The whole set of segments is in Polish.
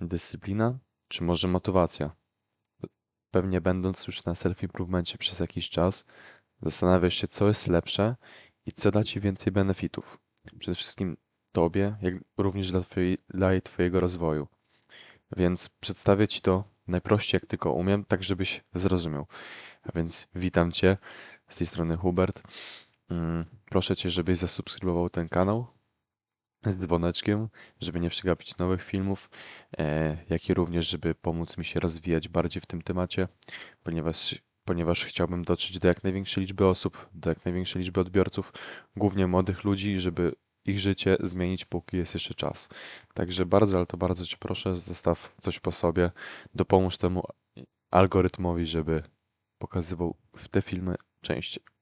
Dyscyplina czy może motywacja? Pewnie będąc już na self-improvemencie przez jakiś czas, zastanawiasz się, co jest lepsze i co da ci więcej benefitów. Przede wszystkim tobie, jak również dla, twojej, dla twojego rozwoju. Więc przedstawię ci to najprościej, jak tylko umiem, tak żebyś zrozumiał. A więc witam cię z tej strony Hubert. Mm, Proszę cię, żebyś zasubskrybował ten kanał dzwoneczkiem, żeby nie przegapić nowych filmów, e, jak i również, żeby pomóc mi się rozwijać bardziej w tym temacie, ponieważ, ponieważ chciałbym dotrzeć do jak największej liczby osób, do jak największej liczby odbiorców, głównie młodych ludzi, żeby ich życie zmienić, póki jest jeszcze czas. Także bardzo, ale to bardzo Cię proszę, zostaw coś po sobie, dopomóż temu algorytmowi, żeby pokazywał te filmy częściej.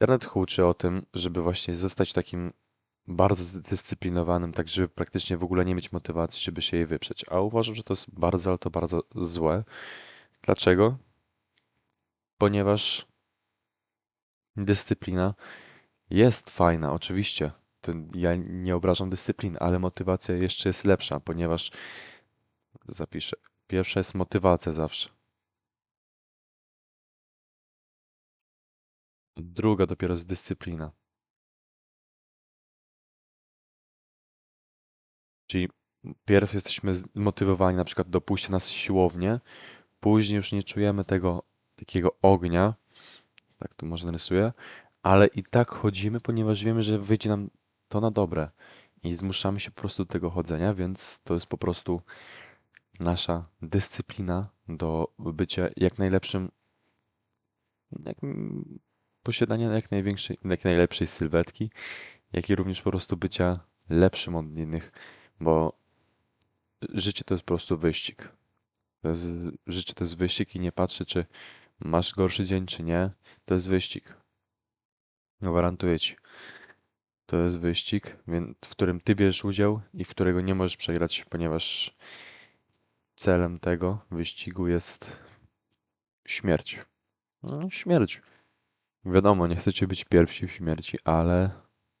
Internet huczy o tym, żeby właśnie zostać takim bardzo zdyscyplinowanym, tak żeby praktycznie w ogóle nie mieć motywacji, żeby się jej wyprzeć. A uważam, że to jest bardzo, ale to bardzo złe. Dlaczego? Ponieważ dyscyplina jest fajna, oczywiście. To ja nie obrażam dyscypliny, ale motywacja jeszcze jest lepsza, ponieważ zapiszę. Pierwsza jest motywacja zawsze. Druga dopiero jest dyscyplina. Czyli pierw jesteśmy zmotywowani na przykład do pójścia na siłownię, później już nie czujemy tego takiego ognia, tak tu może narysuję, ale i tak chodzimy, ponieważ wiemy, że wyjdzie nam to na dobre i zmuszamy się po prostu do tego chodzenia, więc to jest po prostu nasza dyscyplina do bycia jak najlepszym, jak, posiadania jak największej, jak najlepszej sylwetki, jak i również po prostu bycia lepszym od innych, bo życie to jest po prostu wyścig. To jest, życie to jest wyścig i nie patrzę, czy masz gorszy dzień, czy nie. To jest wyścig. Gwarantuję ci. To jest wyścig, w którym ty bierzesz udział i w którego nie możesz przegrać, ponieważ celem tego wyścigu jest śmierć. No, śmierć. Wiadomo, nie chcecie być pierwsi w śmierci, ale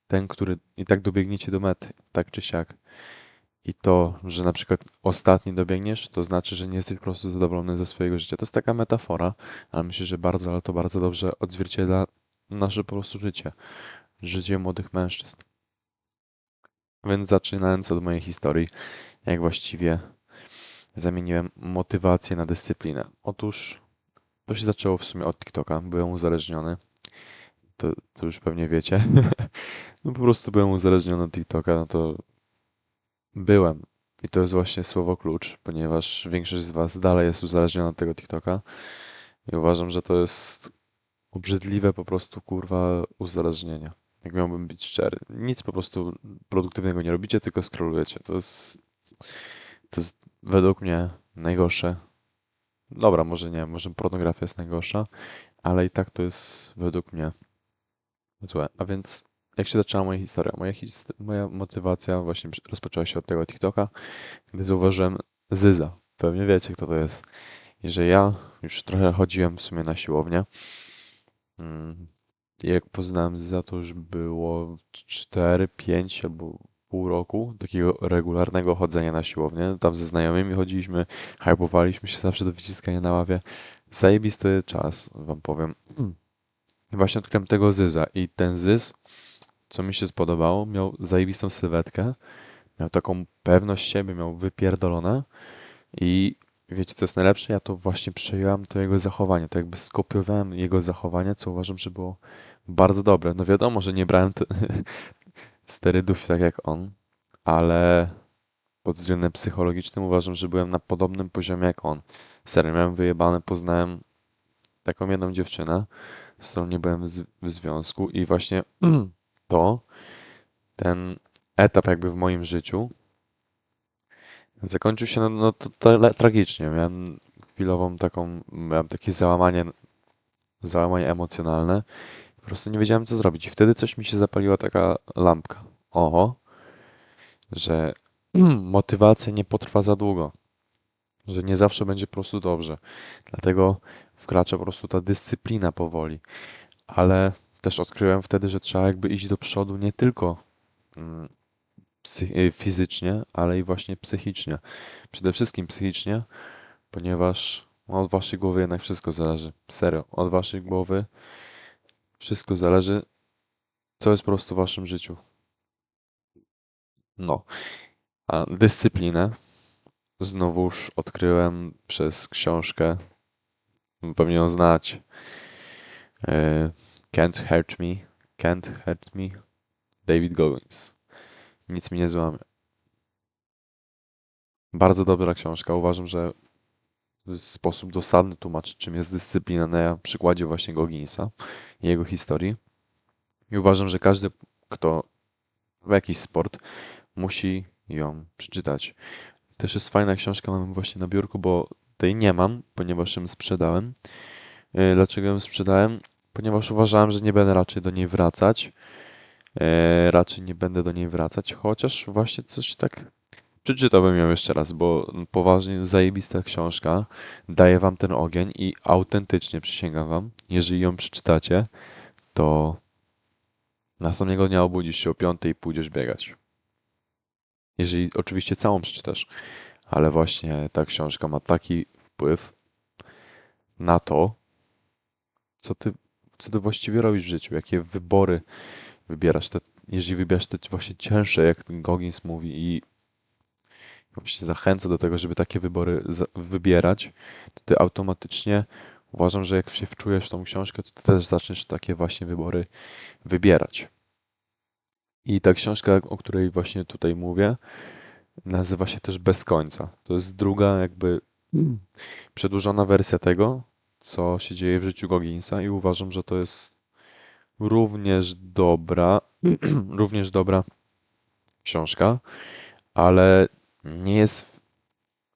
ten, który i tak dobiegniecie do mety, tak czy siak. I to, że na przykład ostatni dobiegniesz, to znaczy, że nie jesteś po prostu zadowolony ze swojego życia. To jest taka metafora, ale myślę, że bardzo, ale to bardzo dobrze odzwierciedla nasze po prostu życie. Życie młodych mężczyzn. Więc zaczynając od mojej historii, jak właściwie zamieniłem motywację na dyscyplinę. Otóż to się zaczęło w sumie od TikToka. Byłem uzależniony. To, to już pewnie wiecie. No po prostu byłem uzależniony od TikToka, no to byłem. I to jest właśnie słowo klucz, ponieważ większość z Was dalej jest uzależniona od tego TikToka. I uważam, że to jest obrzydliwe po prostu kurwa uzależnienie. Jak miałbym być szczery. Nic po prostu produktywnego nie robicie, tylko scrollujecie. To jest, to jest według mnie najgorsze. Dobra, może nie, może pornografia jest najgorsza, ale i tak to jest według mnie złe. A więc jak się zaczęła moja historia? Moja, moja motywacja właśnie rozpoczęła się od tego TikToka, gdy zauważyłem Zyza. Pewnie wiecie, kto to jest. I że ja już trochę chodziłem w sumie na siłownię. Mm, jak poznałem Zyza, to już było 4, 5 albo pół roku takiego regularnego chodzenia na siłownię. Tam ze znajomymi chodziliśmy, hypowaliśmy się zawsze do wyciskania na ławie. Zajebisty czas, wam powiem. Właśnie odkryłem tego Zyza i ten Zyz co mi się spodobało, miał zajebistą sylwetkę, miał taką pewność siebie, miał wypierdolone i wiecie co jest najlepsze? Ja to właśnie przejąłem to jego zachowanie, to jakby skopiowałem jego zachowanie, co uważam, że było bardzo dobre. No wiadomo, że nie brałem sterydów tak jak on, ale pod względem psychologicznym uważam, że byłem na podobnym poziomie jak on. Serio, miałem wyjebane, poznałem taką jedną dziewczynę, z nie byłem w związku i właśnie to ten etap jakby w moim życiu zakończył się no, no to, to, tragicznie. Miałem chwilową taką, miałem takie załamanie, załamanie emocjonalne. Po prostu nie wiedziałem, co zrobić. I wtedy coś mi się zapaliła taka lampka. Oho, że motywacja nie potrwa za długo. Że nie zawsze będzie po prostu dobrze. Dlatego wkracza po prostu ta dyscyplina powoli. Ale też odkryłem wtedy, że trzeba jakby iść do przodu nie tylko mm, y, fizycznie, ale i właśnie psychicznie. Przede wszystkim psychicznie, ponieważ od waszej głowy jednak wszystko zależy. Serio, od waszej głowy wszystko zależy, co jest po prostu w waszym życiu. No, a dyscyplinę znowuż odkryłem przez książkę, pewnie ją znać. E, Can't Hurt Me, Can't Hurt Me, David Goggins. Nic mi nie złamie. Bardzo dobra książka. Uważam, że w sposób dosadny tłumaczy, czym jest dyscyplina na przykładzie właśnie Gogginsa i jego historii. I uważam, że każdy, kto w jakiś sport, musi ją przeczytać. Też jest fajna książka, mam właśnie na biurku, bo tej nie mam, ponieważ ją sprzedałem. E, Dlaczego ją sprzedałem? Ponieważ uważałem, że nie będę raczej do niej wracać. E, Raczej nie będę do niej wracać, chociaż właśnie coś tak przeczytałbym ją jeszcze raz, bo poważnie zajebista książka. Daje wam ten ogień i autentycznie przysięgam wam, jeżeli ją przeczytacie, to następnego dnia obudzisz się o piątej i pójdziesz biegać. Jeżeli oczywiście całą przeczytasz, ale właśnie ta książka ma taki wpływ na to, co ty, co ty właściwie robisz w życiu, jakie wybory wybierasz. Te, jeżeli wybierasz te właśnie cięższe, jak ten mówi i właśnie zachęca do tego, żeby takie wybory wybierać, to ty automatycznie uważam, że jak się wczujesz w tą książkę, to ty też zaczniesz takie właśnie wybory wybierać. I ta książka, o której właśnie tutaj mówię, nazywa się też Bez końca. To jest druga jakby przedłużona wersja tego, co się dzieje w życiu Gogginsa i uważam, że to jest również dobra, również dobra książka, ale nie jest,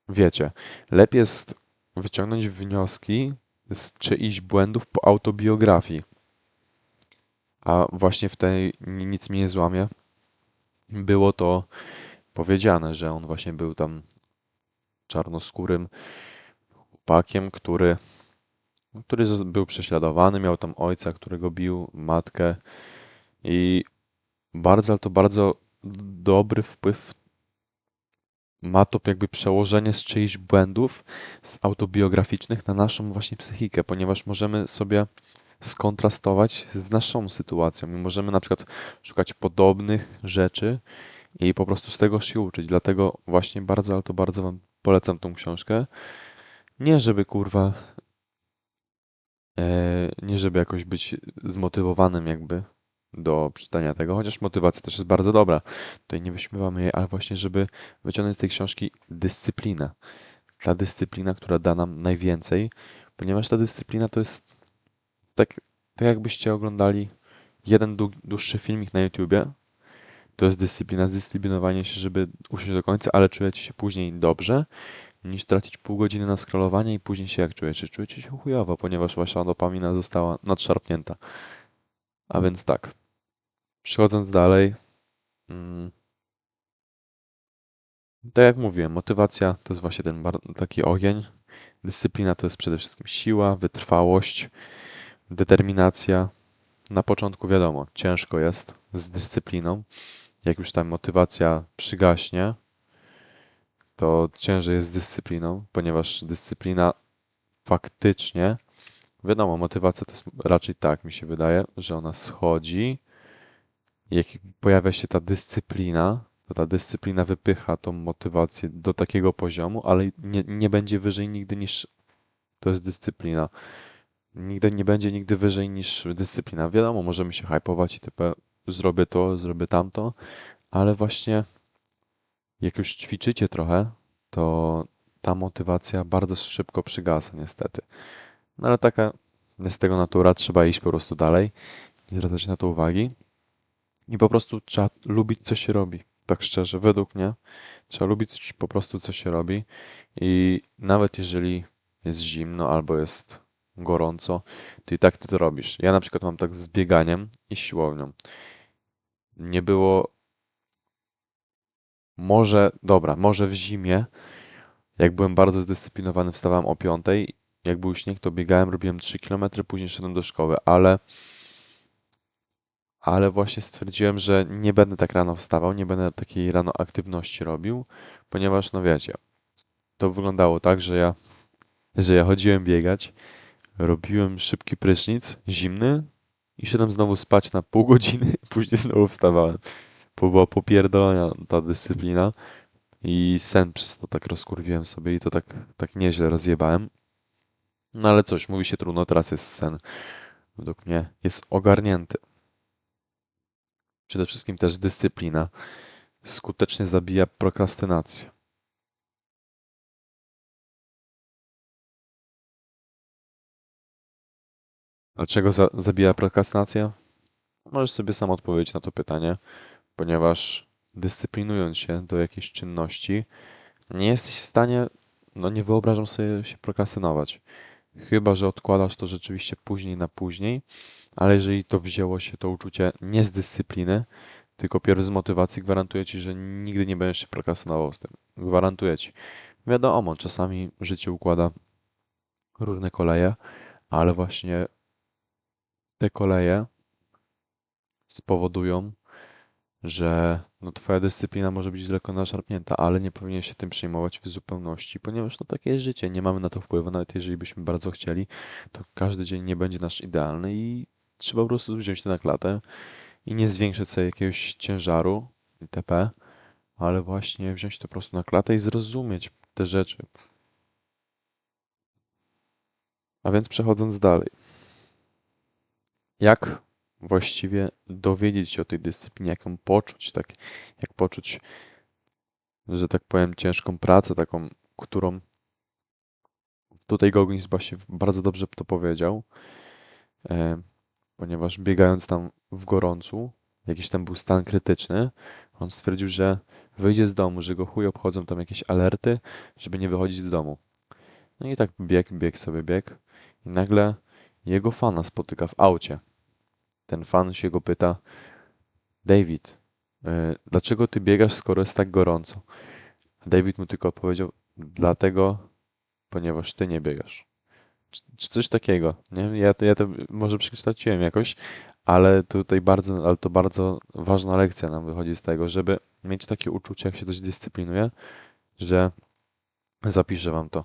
wiecie, lepiej jest wyciągnąć wnioski z czyichś błędów po autobiografii. A właśnie w tej ni- nic mi nie złamie. Było to powiedziane, że on właśnie był tam czarnoskórym chłopakiem, który, który zos- był prześladowany, miał tam ojca, którego bił, matkę i bardzo, ale to bardzo dobry wpływ ma to jakby przełożenie z czyichś błędów z autobiograficznych na naszą właśnie psychikę, ponieważ możemy sobie skontrastować z naszą sytuacją i możemy na przykład szukać podobnych rzeczy i po prostu z tego się uczyć. Dlatego właśnie bardzo, ale to bardzo Wam polecam tą książkę. Nie żeby kurwa, e, nie żeby jakoś być zmotywowanym jakby do czytania tego, chociaż motywacja też jest bardzo dobra. Tutaj nie wyśmiewamy jej, ale właśnie żeby wyciągnąć z tej książki dyscyplinę. Ta dyscyplina, która da nam najwięcej, ponieważ ta dyscyplina to jest tak, tak jakbyście oglądali jeden dłu- dłuższy filmik na YouTubie. To jest dyscyplina, zdyscyplinowanie się, żeby usiąść do końca, ale czujecie się później dobrze, niż tracić pół godziny na scrollowanie i później się jak czujecie? Czujecie się chujowo, ponieważ wasza dopamina została nadszarpnięta. A więc tak, przechodząc dalej, mm, tak jak mówiłem, motywacja to jest właśnie ten taki ogień. Dyscyplina to jest przede wszystkim siła, wytrwałość, determinacja. Na początku wiadomo, ciężko jest z dyscypliną. Jak już ta motywacja przygaśnie, to ciężej jest z dyscypliną, ponieważ dyscyplina faktycznie, wiadomo, motywacja to jest raczej tak, mi się wydaje, że ona schodzi. Jak pojawia się ta dyscyplina, to ta dyscyplina wypycha tą motywację do takiego poziomu, ale nie, nie będzie wyżej nigdy niż to jest dyscyplina. Nigdy nie będzie nigdy wyżej niż dyscyplina. Wiadomo, możemy się hypować i typu zrobię to, zrobię tamto, ale właśnie jak już ćwiczycie trochę, to ta motywacja bardzo szybko przygasa niestety. No ale taka jest tego natura, trzeba iść po prostu dalej, nie zwracać na to uwagi i po prostu trzeba lubić, co się robi. Tak szczerze, według mnie trzeba lubić po prostu, co się robi i nawet jeżeli jest zimno albo jest gorąco, to i tak ty to robisz. Ja na przykład mam tak z bieganiem i siłownią. Nie było może, dobra, może w zimie, jak byłem bardzo zdyscyplinowany, wstawałem o 5, jak był śnieg, to biegałem, robiłem 3 km, później szedłem do szkoły, ale ale właśnie stwierdziłem, że nie będę tak rano wstawał, nie będę takiej rano aktywności robił, ponieważ, no wiecie, to wyglądało tak, że ja, że ja chodziłem biegać, robiłem szybki prysznic, zimny i szedłem znowu spać na pół godziny, później znowu wstawałem. Bo była popierdolona ta dyscyplina i sen przez to tak rozkurwiłem sobie i to tak, tak nieźle rozjebałem. No ale coś, mówi się trudno, teraz jest sen. Według mnie jest ogarnięty. Przede wszystkim też dyscyplina skutecznie zabija prokrastynację. Dlaczego za zabija prokrastynację? Możesz sobie sam odpowiedzieć na to pytanie, ponieważ dyscyplinując się do jakiejś czynności, nie jesteś w stanie, no nie wyobrażam sobie się prokrastynować. Chyba, że odkładasz to rzeczywiście później na później, ale jeżeli to wzięło się to uczucie nie z dyscypliny, tylko pierw z motywacji, gwarantuję ci, że nigdy nie będziesz się prokrastynował z tym. Gwarantuję ci. Wiadomo, czasami życie układa różne koleje, ale właśnie te koleje spowodują, że no, twoja dyscyplina może być lekko naszarpnięta, ale nie powinien się tym przejmować w zupełności, ponieważ no, takie jest życie, nie mamy na to wpływu, nawet jeżeli byśmy bardzo chcieli, to każdy dzień nie będzie nasz idealny i trzeba po prostu wziąć to na klatę i nie zwiększyć sobie jakiegoś ciężaru itp., ale właśnie wziąć to po prostu na klatę i zrozumieć te rzeczy. A więc przechodząc dalej. Jak właściwie dowiedzieć się o tej dyscyplinie, jak ją poczuć, tak, jak poczuć, że tak powiem, ciężką pracę, taką, którą tutaj Goggins właśnie bardzo dobrze to powiedział, e, ponieważ biegając tam w gorącu, jakiś tam był stan krytyczny, on stwierdził, że wyjdzie z domu, że go chuj obchodzą tam jakieś alerty, żeby nie wychodzić z domu. No i tak bieg, bieg sobie bieg i nagle jego fana spotyka w aucie ten fan się go pyta, David, e, dlaczego ty biegasz, skoro jest tak gorąco? David mu tylko odpowiedział, dlatego, ponieważ ty nie biegasz. Czy coś takiego, nie? Ja, ja to może przekształciłem jakoś, ale tutaj bardzo, ale to bardzo ważna lekcja nam wychodzi z tego, żeby mieć takie uczucie, jak się coś dyscyplinuje, że zapiszę wam to.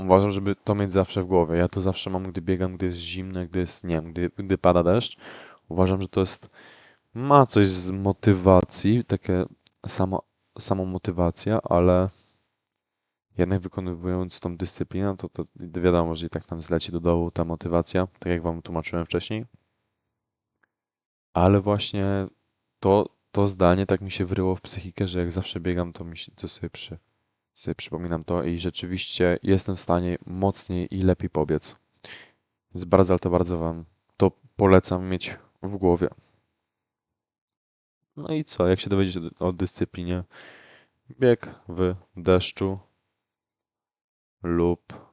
Uważam, żeby to mieć zawsze w głowie. Ja to zawsze mam, gdy biegam, gdy jest zimno, gdy jest, nie wiem, gdy, gdy pada deszcz. Uważam, że to jest, ma coś z motywacji, takie samo, samą motywacja, ale jednak wykonywując tą dyscyplinę, to, to wiadomo, że i tak tam zleci do dołu ta motywacja, tak jak wam tłumaczyłem wcześniej. Ale właśnie to, to zdanie tak mi się wryło w psychikę, że jak zawsze biegam, to mi się, to sobie przy, sobie przypominam to i rzeczywiście jestem w stanie mocniej i lepiej pobiec. Więc bardzo, ale to bardzo Wam to polecam mieć w głowie. No i co, jak się dowiedzieć o dyscyplinie? Bieg w deszczu lub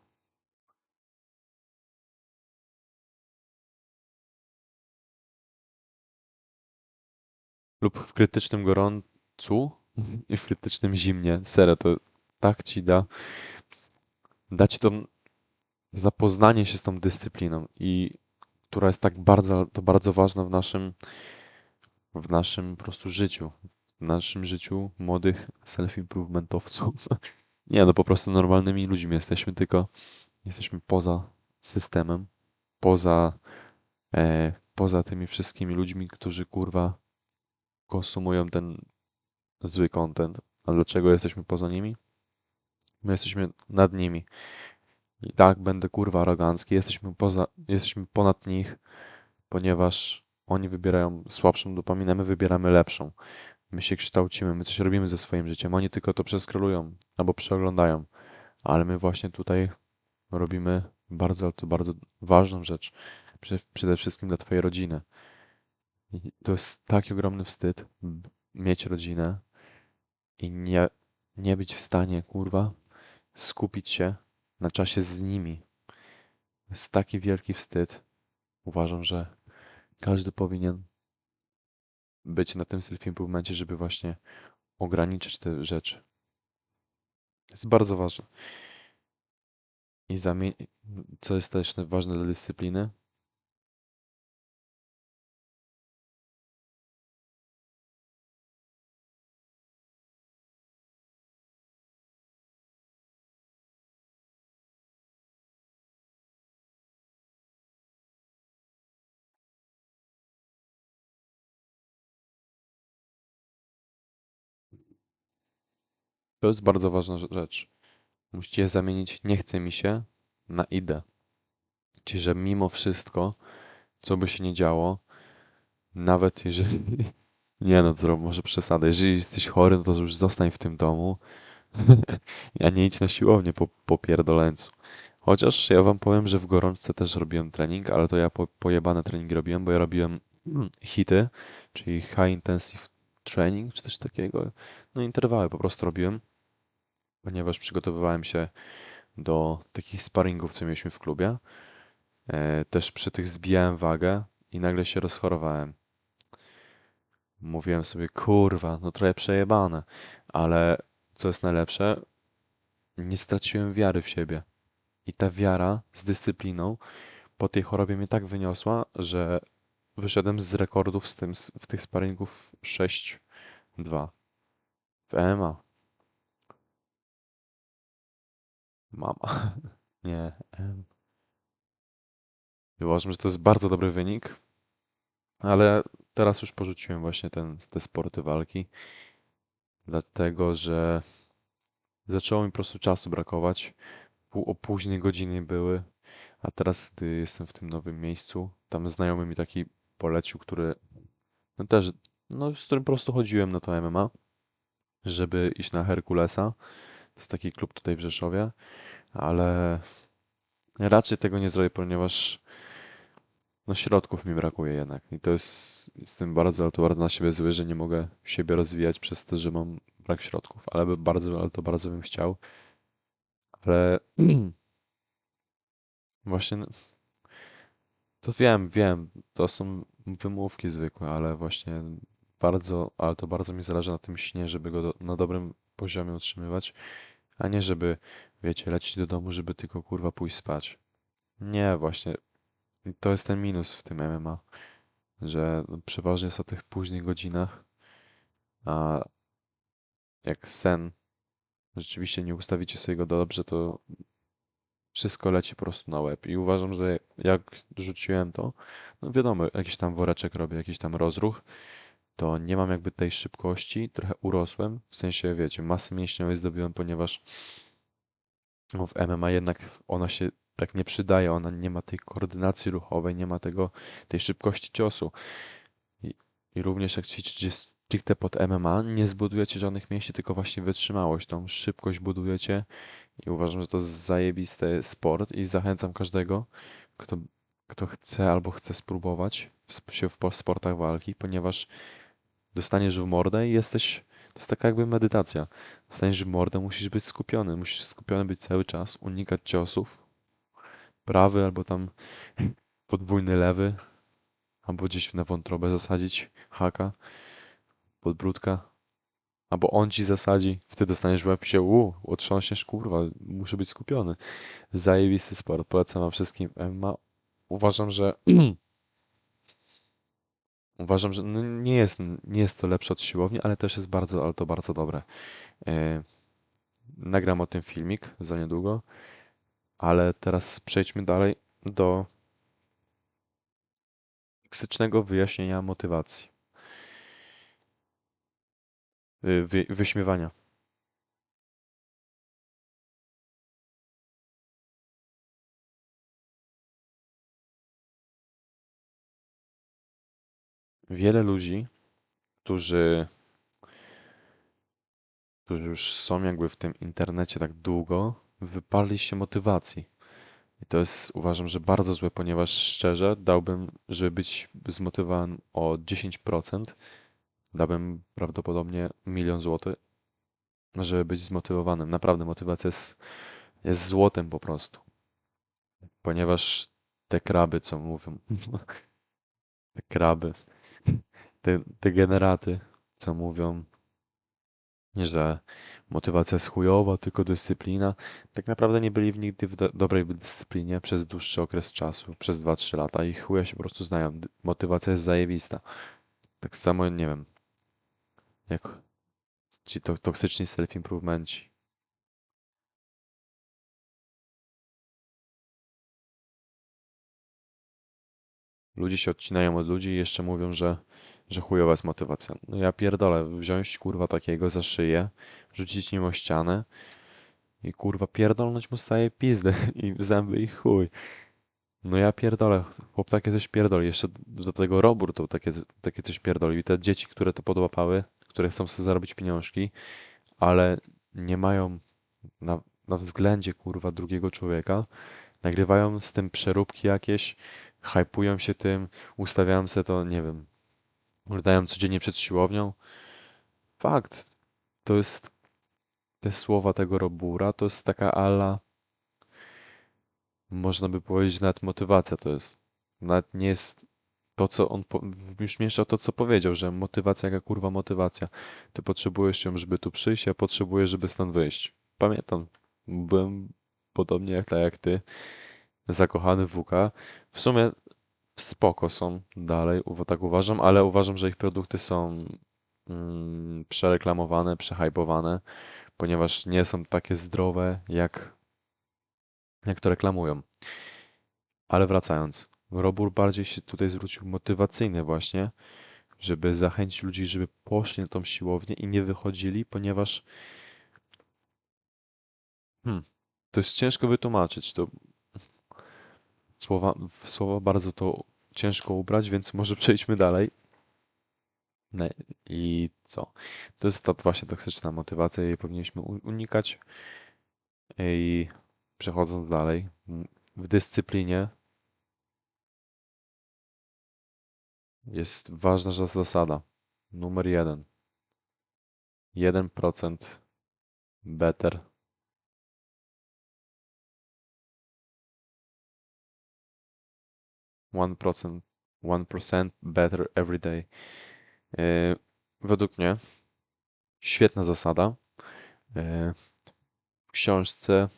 lub w krytycznym gorącu i w krytycznym zimnie. Serio, to tak ci da, da ci to zapoznanie się z tą dyscypliną i która jest tak bardzo, to bardzo ważna w naszym, w naszym po prostu życiu, w naszym życiu młodych self-improvementowców. Nie, no po prostu normalnymi ludźmi jesteśmy, tylko jesteśmy poza systemem, poza, e, poza tymi wszystkimi ludźmi, którzy kurwa konsumują ten zły content. A dlaczego jesteśmy poza nimi? My jesteśmy nad nimi. I tak będę kurwa arogancki. Jesteśmy poza, jesteśmy ponad nich, ponieważ oni wybierają słabszą dopaminę, my wybieramy lepszą. My się kształcimy, my coś robimy ze swoim życiem. Oni tylko to przeskrolują albo przeoglądają. Ale my właśnie tutaj robimy bardzo, to bardzo ważną rzecz. Przede wszystkim dla twojej rodziny. I to jest taki ogromny wstyd mieć rodzinę i nie, nie być w stanie, kurwa, skupić się na czasie z nimi. jest taki wielki wstyd. Uważam, że każdy powinien być na tym self-improvemencie, żeby właśnie ograniczyć te rzeczy. Jest bardzo ważne. I co jest też ważne dla dyscypliny, to jest bardzo ważna rze- rzecz. Musicie zamienić nie chce mi się na idę. Czyli, że mimo wszystko, co by się nie działo, nawet jeżeli... Nie no, to może przesada. Jeżeli jesteś chory, no to już zostań w tym domu, a nie idź na siłownię po, po pierdoleńcu. Chociaż ja wam powiem, że w gorączce też robiłem trening, ale to ja po, pojebane treningi robiłem, bo ja robiłem mm, hity, czyli high intensive training, czy coś takiego. No interwały po prostu robiłem, ponieważ przygotowywałem się do takich sparingów, co mieliśmy w klubie. E, Też przy tych zbijałem wagę i nagle się rozchorowałem. Mówiłem sobie, kurwa, no trochę przejebane, ale co jest najlepsze, nie straciłem wiary w siebie. I ta wiara z dyscypliną po tej chorobie mnie tak wyniosła, że wyszedłem z rekordów z tym, w tych sparingów 6-2 w MMA. Mama. Nie. I Uważam, że to jest bardzo dobry wynik, ale teraz już porzuciłem właśnie ten, te sporty walki, dlatego że zaczęło mi po prostu czasu brakować. O późne godziny były, a teraz, gdy jestem w tym nowym miejscu, tam znajomy mi taki polecił, który no też, no z którym po prostu chodziłem na to MMA, żeby iść na Herkulesa. To jest taki klub tutaj w Rzeszowie, ale raczej tego nie zrobię, ponieważ no środków mi brakuje jednak. I to jest, jestem bardzo, ale to bardzo na siebie zły, że nie mogę siebie rozwijać przez to, że mam brak środków, ale by bardzo, ale to bardzo bym chciał. Ale właśnie no, to wiem, wiem, to są wymówki zwykłe, ale właśnie bardzo, ale to bardzo mi zależy na tym śnie, żeby go do, na dobrym poziomie utrzymywać, a nie żeby, wiecie, lecieć do domu, żeby tylko kurwa pójść spać. Nie, właśnie to jest ten minus w tym MMA, że przeważnie jest o tych późnych godzinach, a jak sen rzeczywiście nie ustawicie sobie go dobrze, to wszystko leci po prostu na łeb. I uważam, że jak rzuciłem to, no wiadomo, jakiś tam woreczek robię, jakiś tam rozruch, to nie mam jakby tej szybkości, trochę urosłem, w sensie, wiecie, masy mięśniowej zdobyłem, ponieważ w MMA jednak ona się tak nie przydaje, ona nie ma tej koordynacji ruchowej, nie ma tego, tej szybkości ciosu. I, i również jak ćwiczycie stricte pod MMA, nie zbudujecie żadnych mięśni, tylko właśnie wytrzymałość, tą szybkość budujecie i uważam, że to zajebisty sport i zachęcam każdego, kto, kto chce albo chce spróbować się w po- sportach walki, ponieważ dostaniesz w mordę i jesteś, to jest taka jakby medytacja. Dostaniesz w mordę, musisz być skupiony, musisz skupiony być cały czas, unikać ciosów, prawy albo tam podwójny lewy, albo gdzieś na wątrobę zasadzić haka, podbródka, albo on ci zasadzi, wtedy dostaniesz w łeb się, u, otrząśniesz, kurwa, muszę być skupiony. Zajebisty sport, polecam wam wszystkim MMA. Uważam, że uważam, że no nie jest, nie jest to lepsze od siłowni, ale też jest bardzo, ale to bardzo dobre. E, nagram o tym filmik za niedługo, ale teraz przejdźmy dalej do toksycznego wyjaśnienia motywacji, y, wy, wyśmiewania. Wiele ludzi, którzy, którzy już są jakby w tym internecie tak długo, wyparli się motywacji. I to jest, uważam, że bardzo złe, ponieważ szczerze dałbym, żeby być zmotywowany o 10%, dałbym prawdopodobnie milion złotych, żeby być zmotywowanym. Naprawdę, motywacja jest, jest złotem po prostu. ponieważ te kraby, co mówią, te kraby, te, te generaty, co mówią, że motywacja jest chujowa, tylko dyscyplina, tak naprawdę nie byli nigdy w do dobrej dyscyplinie przez dłuższy okres czasu, przez 2-3 lata i chuja się po prostu znają. Motywacja jest zajebista. Tak samo, nie wiem, jak ci to, toksyczni self-improvemenci. Ludzie się odcinają od ludzi i jeszcze mówią, że, że chujowa jest motywacja. No ja pierdolę, wziąć kurwa takiego za szyję, rzucić nim o ścianę i kurwa pierdolnąć mu staje pizdę i w zęby i chuj. No ja pierdolę, chłop takie coś pierdoli, jeszcze do tego robór to takie, takie coś pierdoli. I te dzieci, które to podłapały, które chcą sobie zarobić pieniążki, ale nie mają na, na względzie kurwa drugiego człowieka, nagrywają z tym przeróbki jakieś, hypują się tym, ustawiają sobie to, nie wiem, oglądają codziennie przed siłownią. Fakt, to jest te słowa tego Robura, to jest taka ala, można by powiedzieć, nawet motywacja to jest. Nawet nie jest to, co on, po, już miesza to, co powiedział, że motywacja, jaka kurwa motywacja. Ty potrzebujesz ją, żeby tu przyjść, a potrzebujesz, żeby stąd wyjść. Pamiętam, byłem podobnie jak tak jak ty, zakochany w WK. W sumie spoko są dalej, tak uważam, ale uważam, że ich produkty są mm, przereklamowane, przehypowane, ponieważ nie są takie zdrowe, jak, jak to reklamują. Ale wracając, Robur bardziej się tutaj zwrócił motywacyjny właśnie, żeby zachęcić ludzi, żeby poszli na tą siłownię i nie wychodzili, ponieważ hmm, to jest ciężko wytłumaczyć. To słowa, w słowa bardzo to ciężko ubrać, więc może przejdźmy dalej. No I co? To jest ta właśnie toksyczna motywacja, jej powinniśmy unikać. I przechodząc dalej, w dyscyplinie jest ważna zasada. Numer jeden. 1% better. One percent, one percent better every day. Yy, według mnie świetna zasada. Yy, w książce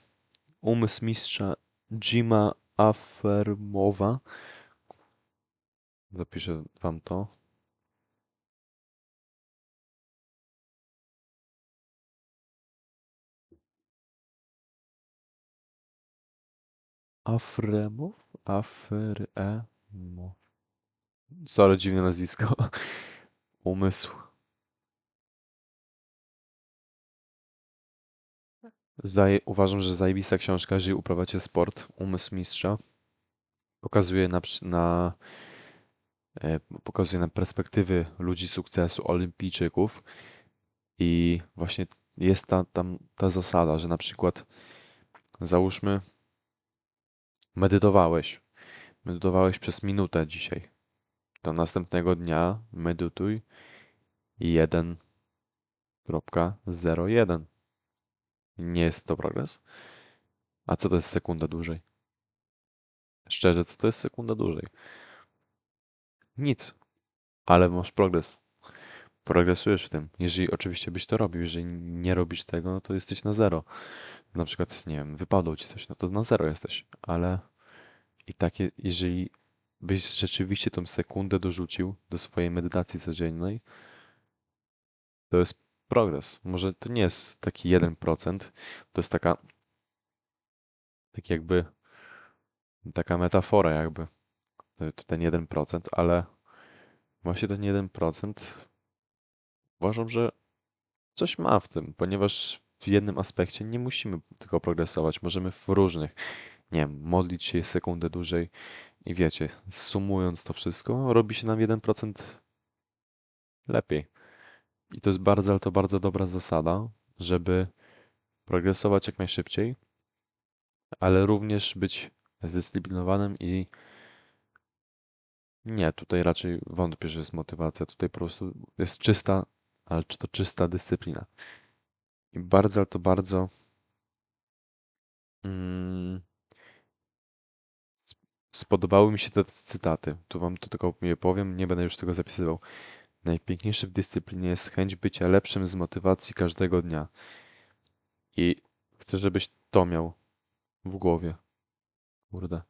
Umysł mistrza Jima Afermowa Zapiszę wam to. Afremow? Afremo. Sorry, dziwne nazwisko. Umysł. Zaj uważam, że zajebista książka, jeżeli uprawiacie sport, Umysł Mistrza. Pokazuje na, na E, pokazuje nam perspektywy ludzi sukcesu, olimpijczyków i właśnie jest ta, tam ta zasada, że na przykład załóżmy medytowałeś, medytowałeś przez minutę dzisiaj, to następnego dnia medytuj 1.01. Nie jest to progres? A co to jest sekunda dłużej? Szczerze, co to jest sekunda dłużej? Nic, ale masz progres. Progresujesz w tym. Jeżeli oczywiście byś to robił, jeżeli nie robisz tego, no to jesteś na zero. Na przykład, nie wiem, wypadło ci coś, no to na zero jesteś, ale i takie, jeżeli byś rzeczywiście tą sekundę dorzucił do swojej medytacji codziennej, to jest progres. Może to nie jest taki 1%, to jest taka, tak jakby, taka metafora jakby ten 1%, ale właśnie ten 1% uważam, że coś ma w tym, ponieważ w jednym aspekcie nie musimy tylko progresować, możemy w różnych, nie wiem, modlić się sekundę dłużej i wiecie, sumując to wszystko, robi się nam 1% lepiej. I to jest bardzo, ale to bardzo dobra zasada, żeby progresować jak najszybciej, ale również być zdyscyplinowanym i nie, tutaj raczej wątpię, że jest motywacja. Tutaj po prostu jest czysta, ale czy to czysta dyscyplina. I bardzo, ale to bardzo mm, spodobały mi się te cytaty. Tu wam to tylko powiem, nie będę już tego zapisywał. Najpiękniejsze w dyscyplinie jest chęć bycia lepszym z motywacji każdego dnia. I chcę, żebyś to miał w głowie. Kurde.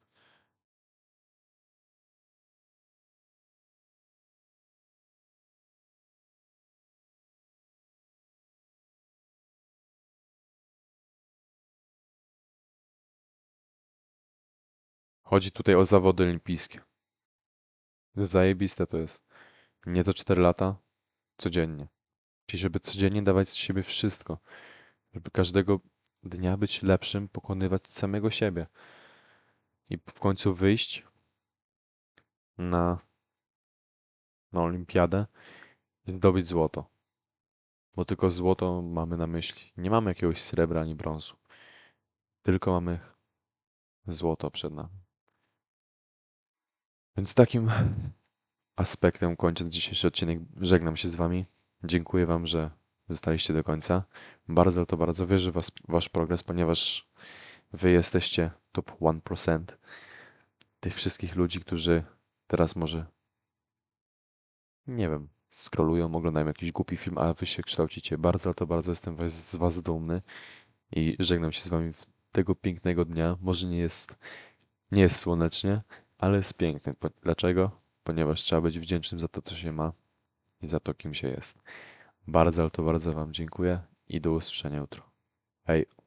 Chodzi tutaj o zawody olimpijskie. Zajebiste to jest. Nie to 4 lata, codziennie. Czyli żeby codziennie dawać z siebie wszystko. Żeby każdego dnia być lepszym, pokonywać samego siebie. I w końcu wyjść na, na olimpiadę i zdobyć złoto. Bo tylko złoto mamy na myśli. Nie mamy jakiegoś srebra ani brązu. Tylko mamy złoto przed nami. Więc takim aspektem, kończąc dzisiejszy odcinek, żegnam się z Wami. Dziękuję Wam, że zostaliście do końca. Bardzo, to bardzo wierzę w was, Wasz progres, ponieważ Wy jesteście top 1% tych wszystkich ludzi, którzy teraz może, nie wiem, scrollują, oglądają jakiś głupi film, a Wy się kształcicie. Bardzo, to bardzo jestem z Was dumny i żegnam się z Wami w tego pięknego dnia. Może nie jest, nie jest słonecznie, ale jest piękny. Dlaczego? Ponieważ trzeba być wdzięcznym za to, co się ma i za to, kim się jest. Bardzo, ale to bardzo Wam dziękuję i do usłyszenia jutro. Hej!